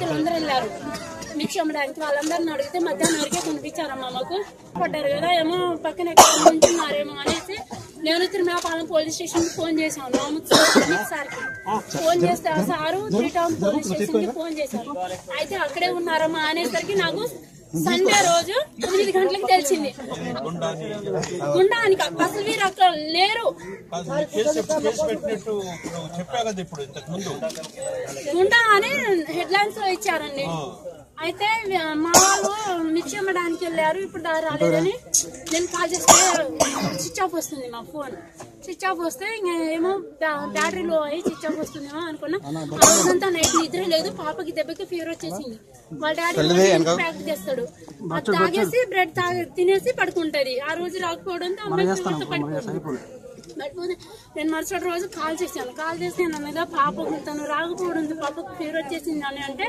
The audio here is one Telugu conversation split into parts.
రైతులు అందరూ వెళ్ళారు. మిర్చి అమ్మడానికి వాళ్ళందరిని అడిగితే మధ్యాహ్నం వరకే కొనిపించారమ్మా మాకు. పడ్డారు కదా ఏమో పక్కన ఎక్కడ ఉంటున్నారేమో అనేసి నేను తిరుమలపాలెం పోలీస్ స్టేషన్కి ఫోన్ చేశాను. రామత్ సార్కి. ఫోన్ చేస్తే ఆ సారు త్రీ టౌన్ పోలీస్ స్టేషన్కి ఫోన్ చేశారు. అయితే అక్కడే ఉన్నారమ్మా అనేసరికి నాకు సండే రోజు తొమ్మిది గంటలకు తెలిసింది. గుండానికి అసలు వీరు అక్కడ లేరు. గుండా అని హెడ్ లైన్స్లో ఇచ్చారండి. అయితే మా వాళ్ళు మిర్చి అమ్మడానికి వెళ్ళారు ఇప్పుడు రాలేదని. నేను కాల్ చేస్తే స్విచ్ ఆఫ్ వస్తుంది మా ఫోన్. స్విచ్ ఆఫ్ వస్తే ఏమో బ్యా- బ్యాటరీ లో అయ్యి స్విచ్ ఆఫ్ వస్తుందేమో అనుకున్నా ఆ రోజంతా నైట్ నిద్ర లేదు పాపకి దెబ్బకి ఫీవర్ వచ్చేసింది. వాళ్ళ డాడీ ప్యాక్ చేస్తాడు. తాగేసి బ్రెడ్ తాగి తినేసి పడుకుంటది. ఆ రోజు రాకపోవడంతో అమ్మాయి పడుకుంది. పడిపోతే నేను మరుసటి రోజు కాల్ చేశాను. కాల్ చేసి నేను అనగా పాపకు తను రాకపోవడంతో పాపకు ఫీవర్ వచ్చేసింది అని అంటే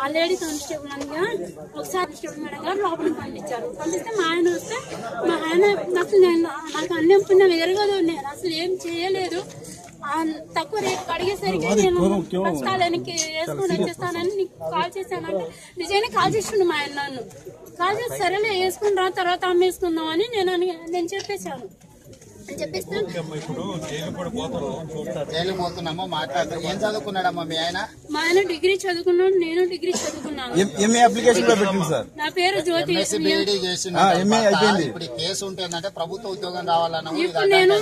ఆ లేడీ కానిస్టేబుల్ అనగా ఒకసారి కానిస్టేబుల్ మేడం గారు లోపలికి పంపించారు. పంపిస్తే మా ఆయన వస్తే మా ఆయన అసలు నేను నాకు అన్నం పుణ్యం ఎరగదు నేను అసలు ఏం చేయలేదు. తక్కువ రేట్ అడిగేసరికి నేను వెనక్కి వేసుకొని వచ్చేస్తానని నీకు కాల్ చేశానంటే నిజంగా కాల్ చేసిండు మా ఆయన నన్ను. కాల్ చేసి సరేలే వేసుకుని రా తర్వాత అమ్మేసుకుందాం అని నేను నేను చెప్పేశాను. ఇప్పుడు జైలు కూడా పోతున్నాం చూస్తారు జైలు పోతున్నామో? మాట్లాడతాం ఏం చదువుకున్నాడమ్మా మీ ఆయన? మా ఆయన డిగ్రీ చదువుకున్నాడు నేను డిగ్రీ చదువుకున్నాను. ఎంఏ అప్లికేషన్లో పెట్టింది సార్. నా పేరు జ్యోతి ఎంఎస్సీ బీఈడీ చేసిండు ఆ, MA అయిపోయింది. ఇప్పుడు ఈ కేసు ఉంటుందంటే ప్రభుత్వ ఉద్యోగం రావాలన్నా ఇప్పుడు నేను.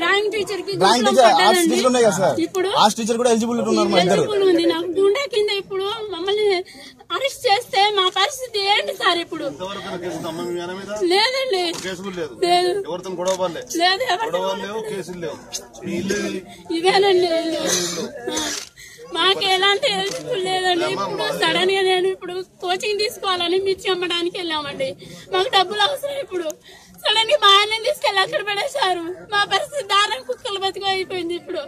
డ్రాయింగ్ టీచర్కి డ్రాయింగ్ గుంపులో టీచర్ ఆర్ట్స్ పడ్డానండి. టీచర్ ఉన్నాయి కదా సార్. ఇప్పుడు ఆర్ట్స్ టీచర్ కూడా ఎలిజిబుల్ ఉన్నారు మా ఇద్దరు. ఎలిజిబుల్ ఉంది. నాకు గుండె కింద ఇప్పుడు మమ్మల్ని అరెస్ట్ చేస్తే మా సార్ ఇప్పుడు. లేదండి. లేదు. ఎవరితో గొడవ లేదు లేవు కేసులు లేవు. ఇదేనండి. మాకు ఎలాంటి ఎలిజిబుల్ లేదండి. ఇప్పుడు సడన్గా నేను ఇప్పుడు కోచింగ్ తీసుకోవాలని మిర్చి అమ్మడానికి వెళ్ళామండి. మాకు డబ్బులు అవసరం ఇప్పుడు. సడన్గా మా ఆయన తీసుకెళ్ళి అక్కడ పడేశారు మా పరిస్థితి బతుకు అయిపోయింది ఇప్పుడు.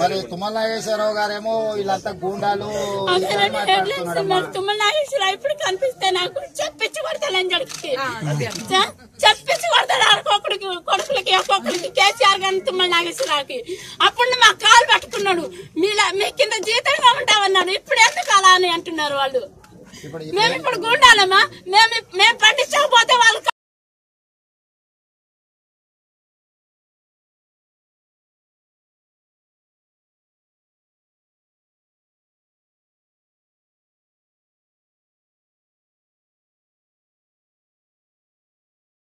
మరి తుమ్మల నాగేశ్వరరావు గారేమో వీళ్ళంతా గూండాలు తుమ్మల నాగేశ్వరరావు ఇప్పుడు కనిపిస్తే నాకు చెప్పించి కొడతాను జడికి చెప్పించి కొడతాడు ఆ కొడుకులకి కొడుకులకి ఒక్కొక్కరికి కేసీఆర్ గారిని తుమ్మల నాగేశ్వరరావుకి. అప్పుడు మా కాలు పట్టుకున్నాడు. మీలా మీ కింద జీతంగా ఉంటామన్నాడు ఇప్పుడు ఎందుకు అలా అని అంటున్నారు వాళ్ళు? మేము ఇప్పుడు గుండాలమ్మా. మేము మేము పండించకపోతే వాళ్ళు